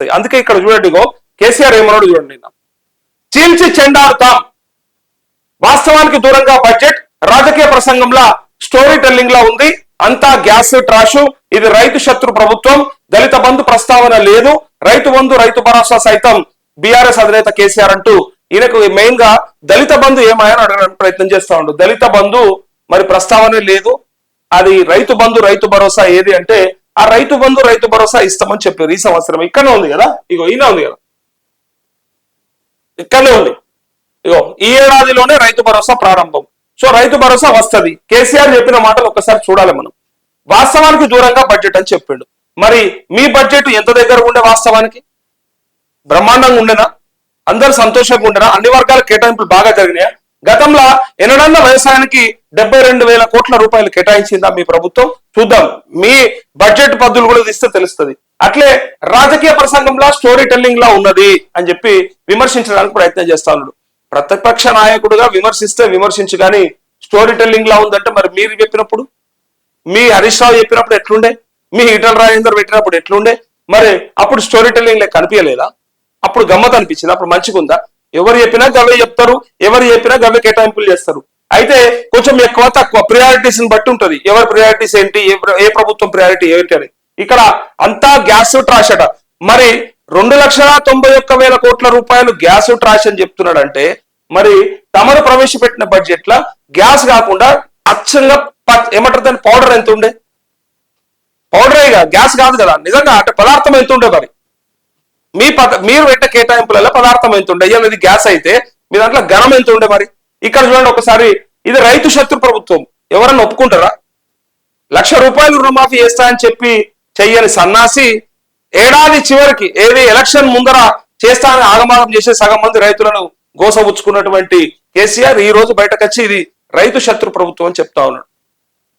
అందుకే ఇక్కడ చూడండి ఇగో కేసీఆర్ ఏమన్నాడు చూడండి చీల్చి చెండాడుతాం వాస్తవానికి దూరంగా బడ్జెట్ రాజకీయ ప్రసంగంలా స్టోరీ టెల్లింగ్ లా ఉంది. అంతా గ్యాస్ ట్రాషు ఇది రైతు శత్రు ప్రభుత్వం దళిత బంధు ప్రస్తావన లేదు. రైతు బంధు రైతు భరోసా సైతం బీఆర్ఎస్ అధినేత కేసీఆర్ అంటూ ఈయనకు మెయిన్గా దళిత బంధు ఏమాయని అడగడానికి ప్రయత్నం చేస్తా ఉండు. దళిత బంధు మరి ప్రస్తావనే లేదు. అది రైతు బంధు రైతు భరోసా ఏది అంటే ఆ రైతు బంధు రైతు భరోసా ఇస్తామని చెప్పారు. ఈ సంవత్సరం ఇక్కడనే ఉంది కదా? ఇగో ఈయన ఉంది కదా? ఇక్కడనే ఉంది. ఇగో ఈ ఏడాదిలోనే రైతు భరోసా ప్రారంభం. సో రైతు భరోసా వస్తుంది. కేసీఆర్ చెప్పిన మాటలు ఒక్కసారి చూడాలి మనం. వాస్తవానికి దూరంగా బడ్జెట్ అని చెప్పిండు. మరి మీ బడ్జెట్ ఎంత దగ్గర ఉండే వాస్తవానికి? బ్రహ్మాండంగా ఉండేనా? అందరు సంతోషంగా ఉండేనా? అన్ని వర్గాల కేటాయింపులు బాగా జరిగినాయా? గతంలో ఎన్నడన్నా వ్యవసాయానికి డెబ్బై రెండు వేల కోట్ల రూపాయలు కేటాయించిందా మీ ప్రభుత్వం? చూద్దాం. మీ బడ్జెట్ పద్ధతులు కూడా ఇస్తే తెలుస్తుంది. అట్లే రాజకీయ ప్రసంగంలో స్టోరీ టెల్లింగ్ లా ఉన్నది అని చెప్పి విమర్శించడానికి ప్రయత్నం చేస్తా ఉన్నాడు. ప్రతిపక్ష నాయకుడుగా విమర్శిస్తే విమర్శించు కానీ స్టోరీ టెల్లింగ్ లా ఉందంటే మరి మీరు చెప్పినప్పుడు? మీ హరీష్ రావు చెప్పినప్పుడు ఎట్లుండే? మీ ఈటల రాజేందర్ పెట్టినప్పుడు ఎట్లుండే? మరి అప్పుడు స్టోరీ టెల్లింగ్ లెక్క కనిపించలేదా? అప్పుడు గమ్మత్ అనిపించింది? అప్పుడు మంచిగా ఉందా ఎవరు చెప్పినా గవే చెప్తారు ఎవరు చెప్పినా గవే కేటాయింపులు చేస్తారు. అయితే కొంచెం ఎక్కువ తక్కువ ప్రియారిటీస్ బట్టి ఉంటది. ఎవరి ప్రియారిటీస్ ఏంటి ఏ ప్రభుత్వం ప్రియారిటీ ఏంటి అని. ఇక్కడ అంతా గ్యాస్ ట్రాష్ అట. మరి రెండు లక్షల తొంభై ఒక్క వేల కోట్ల రూపాయలు గ్యాస్ ట్రాష్ అని చెప్తున్నాడంటే మరి తమరు ప్రవేశపెట్టిన బడ్జెట్ లా గ్యాస్ కాకుండా అచ్చంగా ప- ఏమంటారు దాని పౌడర్ ఎంత ఉండే పౌడరే గ్యాస్ కాదు కదా. నిజంగా అంటే పదార్థం ఎంత ఉండే మరి? మీ పద మీరు పెట్టే కేటాయింపులలో పదార్థం ఎంత ఉండే? ఇవాళ ఇది గ్యాస్ అయితే మీ దాంట్లో ఘనం ఎంత ఉండే మరి? ఇక్కడ చూడండి ఒకసారి ఇది రైతు శత్రు ప్రభుత్వం. ఎవరన్నా ఒప్పుకుంటారా? లక్ష రూపాయలు రుణమాఫీ చేస్తా అని చెప్పి చెయ్యని సన్నాసి ఏడాది చివరికి ఏది ఎలక్షన్ ముందర చేస్తా అని ఆగమాగం చేసే సగం మంది రైతులను గోసపుచ్చుకున్నటువంటి కేసీఆర్ ఈ రోజు బయటకు వచ్చి ఇది రైతు శత్రు ప్రభుత్వం అని చెప్తా ఉన్నాడు.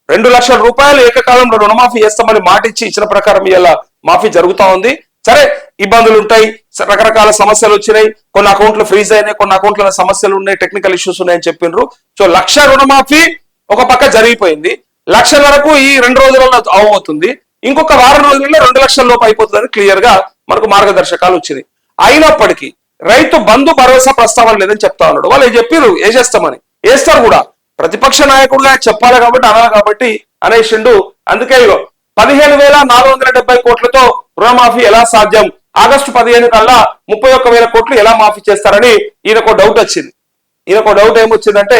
రెండు లక్షల రూపాయలు ఏకకాలంలో రుణమాఫీ చేస్తామని మాట ఇచ్చి ఇచ్చిన ప్రకారం ఇలా మాఫీ జరుగుతా ఉంది. సరే ఇబ్బందులు ఉంటాయి రకరకాల సమస్యలు వచ్చినాయి కొన్ని అకౌంట్లు ఫ్రీజ్ అయినాయి కొన్ని అకౌంట్ల సమస్యలు ఉన్నాయి టెక్నికల్ ఇష్యూస్ ఉన్నాయని చెప్పిండ్రు సో లక్ష రుణమాఫీ ఒక పక్క జరిగిపోయింది. లక్ష వరకు ఈ రెండు రోజులలో అవబోతుంది ఇంకొక వారం రోజుల్లో రెండు లక్షల లోపు అయిపోతుందని క్లియర్గా మనకు మార్గదర్శకాలు వచ్చినాయి. అయినప్పటికీ రైతు బంధు భరోసా ప్రస్తావన లేదని చెప్తా ఉన్నాడు. వాళ్ళు ఏం ఏ వేసేస్తామని వేస్తారు కూడా. ప్రతిపక్ష నాయకుడుగా చెప్పాలి కాబట్టి అనాలి కాబట్టి అనేసిండు. అందుకే ఇగో పదిహేను వేల నాలుగు వందల డెబ్బై కోట్లతో రుణమాఫీ ఎలా సాధ్యం? ఆగస్టు పదిహేను కల్లా ముప్పై ఒక్క వేల కోట్లు ఎలా మాఫీ చేస్తారని ఈయనకు డౌట్ వచ్చింది. ఈయనకు డౌట్ ఏమొచ్చిందంటే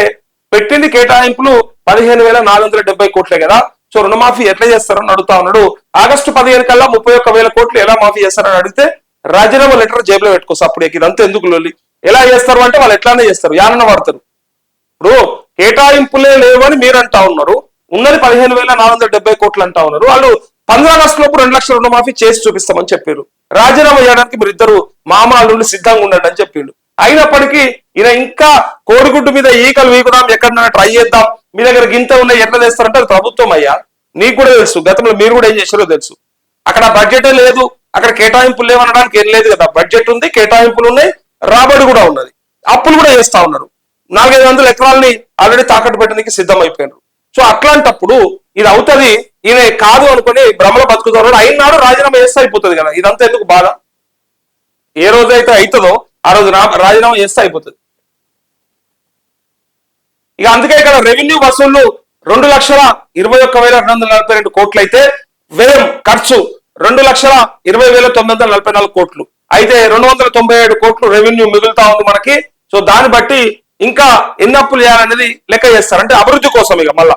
పెట్టింది కేటాయింపులు పదిహేను వేల నాలుగు వందల డెబ్బై కోట్లే కదా సో రుణమాఫీ ఎట్లా చేస్తారని అడుగుతా ఉన్నాడు. ఆగస్టు పదిహేను కల్లా ముప్పై ఒక్క వేల కోట్లు ఎలా మాఫీ చేస్తారని అడిగితే రాజీనామా లెటర్ జేబులో పెట్టుకోవచ్చు అప్పుడు ఇదంతా ఎందుకు లొల్లి? ఎలా చేస్తారు అంటే వాళ్ళు ఎట్లానే చేస్తారు యానన్న వాడతారు. ఇప్పుడు కేటాయింపులే లేవని మీరు అంటా ఉన్నారు. ఉన్నది పదిహేను వేల నాలుగు వందల డెబ్బై కోట్లు అంటా ఉన్నారు. వాళ్ళు పంద్రా ఆగస్టు లోపు రెండు లక్షల రుణమాఫీ చేసి చూపిస్తామని చెప్పారు. రాజీనామా చేయడానికి మీరు ఇద్దరు మామాల నుండి సిద్ధంగా ఉండండి అని చెప్పిండు. అయినప్పటికీ ఈయన ఇంకా కోడిగుడ్డు మీద ఈకలు వీకుదాం ఎక్కడైనా ట్రై చేద్దాం మీ దగ్గర గింత ఉన్నాయి ఎట్లా చేస్తారంటే అది ప్రభుత్వం అయ్యా. నీకు కూడా తెలుసు గతంలో మీరు కూడా ఏం చేశారో తెలుసు. అక్కడ బడ్జెటే లేదు అక్కడ కేటాయింపులు లేవనడానికి ఏం లేదు కదా. బడ్జెట్ ఉంది కేటాయింపులు ఉన్నాయి రాబడి కూడా ఉన్నది. అప్పులు కూడా చేస్తా ఉన్నారు. నాలుగైదు వందల ఎకరాలని ఆల్రెడీ తాకట్టు పెట్టడానికి సిద్ధం అయిపోయినారు సో అట్లాంటప్పుడు ఇది అవుతుంది ఈయన కాదు అనుకుని భ్రమలో బతుకుతున్నాడు అయినాడు రాజీనామా చేస్తే అయిపోతుంది కదా. ఇదంతా ఎందుకు బాధ? ఏ రోజైతే అవుతుందో ఆ రోజు రాజీనామా చేస్తే అయిపోతుంది. ఇక అందుకే ఇక్కడ రెవెన్యూ వసూళ్ళు రెండు లక్షల ఇరవై ఒక్క వేల రెండు వందల నలభై రెండు కోట్లు అయితే వ్యయం ఖర్చు రెండు లక్షల ఇరవై వేల తొమ్మిది వందల నలభై నాలుగు కోట్లు. అయితే రెండు వందల తొంభై ఏడు కోట్లు రెవెన్యూ మిగులుతా ఉంది మనకి. సో దాన్ని బట్టి ఇంకా ఎన్ని అప్పులు చేయాలనేది లెక్క చేస్తారు. అంటే అభివృద్ధి కోసం ఇక మళ్ళా.